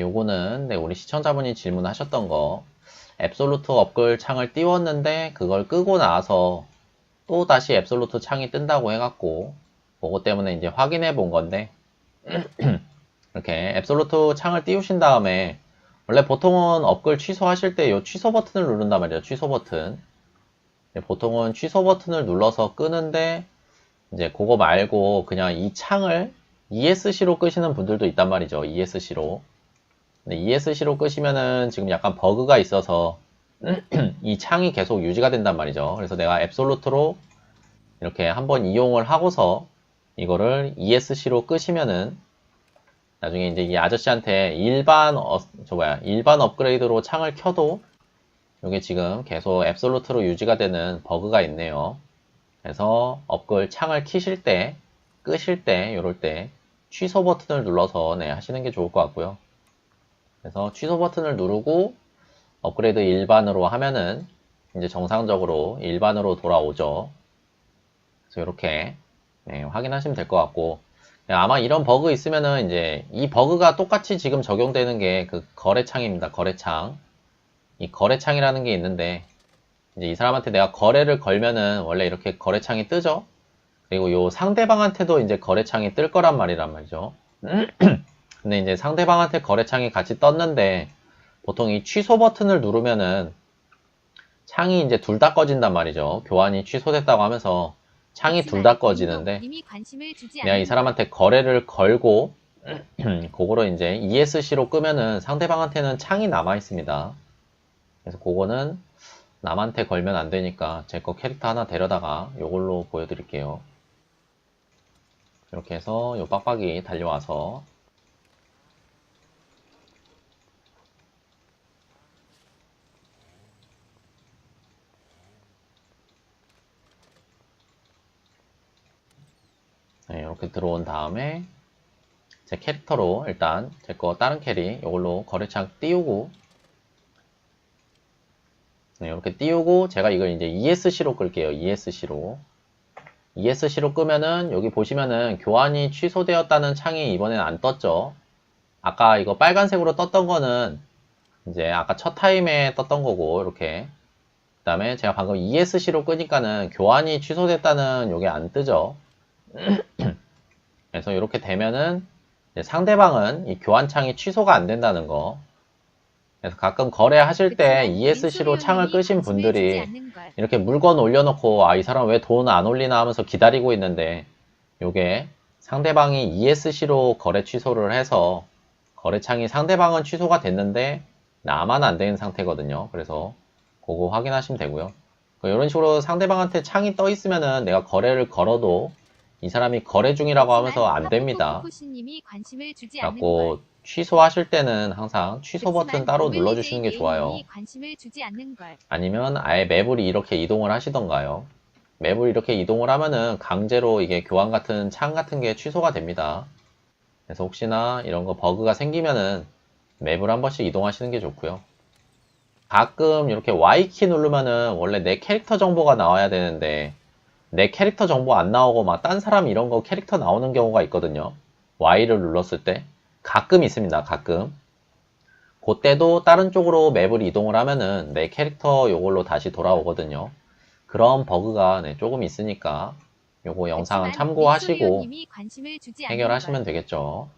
요거는 네, 우리 시청자분이 질문하셨던 거 앱솔루트 업글 창을 띄웠는데 그걸 끄고 나서 또 다시 앱솔루트 창이 뜬다고 해갖고 그거 때문에 이제 확인해 본 건데 이렇게 앱솔루트 창을 띄우신 다음에 원래 보통은 업글 취소하실 때 이 취소 버튼을 누른단 말이에요. 취소 버튼. 네, 보통은 취소 버튼을 눌러서 끄는데 이제 그거 말고 그냥 이 창을 ESC로 끄시는 분들도 있단 말이죠. ESC로. 근데 ESC로 끄시면은 지금 약간 버그가 있어서 이 창이 계속 유지가 된단 말이죠. 그래서 내가 앱솔루트로 이렇게 한번 이용을 하고서 이거를 ESC로 끄시면은 나중에 이제 이 아저씨한테 일반 어, 저 뭐야 일반 업그레이드로 창을 켜도 이게 지금 계속 앱솔루트로 유지가 되는 버그가 있네요. 그래서 업글 창을 키실 때 끄실 때 이럴 때 취소 버튼을 눌러서 네, 하시는 게 좋을 것 같고요. 그래서 취소 버튼을 누르고 업그레이드 일반으로 하면은 이제 정상적으로 일반으로 돌아오죠. 그래서 이렇게 네, 확인하시면 될 것 같고 네, 아마 이런 버그 있으면은 이제 이 버그가 똑같이 지금 적용되는 게 그 거래창입니다. 거래창. 이 거래창이라는 게 있는데 이제 이 사람한테 내가 거래를 걸면은 원래 이렇게 거래창이 뜨죠. 그리고 요 상대방한테도 이제 거래창이 뜰 거란 말이란 말이죠. 근데 이제 상대방한테 거래창이 같이 떴는데 보통 이 취소 버튼을 누르면은 창이 이제 둘 다 꺼진단 말이죠. 교환이 취소됐다고 하면서 창이 둘 다 꺼지는데 내가 이 사람한테 거래를 걸고 그거로 이제 ESC로 끄면은 상대방한테는 창이 남아 있습니다. 그래서 그거는 남한테 걸면 안 되니까 제 거 캐릭터 하나 데려다가 요걸로 보여드릴게요. 이렇게 해서 요 빡빡이 달려와서 네, 이렇게 들어온 다음에 제 캐릭터로 일단 제 거 다른 캐리 이걸로 거래창 띄우고 네, 이렇게 띄우고 제가 이걸 이제 ESC로 끌게요. ESC로 ESC로 끄면은 여기 보시면은 교환이 취소되었다는 창이 이번엔 안 떴죠. 아까 이거 빨간색으로 떴던 거는 이제 아까 첫 타임에 떴던 거고 이렇게 그 다음에 제가 방금 ESC로 끄니까는 교환이 취소됐다는 요게 안 뜨죠. 그래서 이렇게 되면은 상대방은 이 교환창이 취소가 안 된다는 거. 그래서 가끔 거래하실 때 ESC로 창을 끄신 분들이 이렇게 물건 올려놓고 아 이 사람 왜 돈 안 올리나 하면서 기다리고 있는데 요게 상대방이 ESC로 거래 취소를 해서 거래창이 상대방은 취소가 됐는데 나만 안 되는 상태거든요. 그래서 그거 확인하시면 되고요. 이런 식으로 상대방한테 창이 떠 있으면은 내가 거래를 걸어도 이 사람이 거래 중이라고 하면서 안 됩니다. 걸. 취소하실 때는 항상 취소 버튼 따로 눌러주시는 게 좋아요. 아니면 아예 맵을 이렇게 이동을 하시던가요. 맵을 이렇게 이동을 하면은 강제로 이게 교환 같은 창 같은 게 취소가 됩니다. 그래서 혹시나 이런 거 버그가 생기면은 맵을 한 번씩 이동하시는 게 좋고요. 가끔 이렇게 Y키 누르면은 원래 내 캐릭터 정보가 나와야 되는데 내 캐릭터 정보 안 나오고 막 딴 사람 이런 거 캐릭터 나오는 경우가 있거든요. Y를 눌렀을 때 가끔 있습니다. 가끔. 그때도 다른 쪽으로 맵을 이동을 하면은 내 캐릭터 요걸로 다시 돌아오거든요. 그런 버그가 네, 조금 있으니까 요거 영상은 참고하시고 해결하시면 걸. 되겠죠.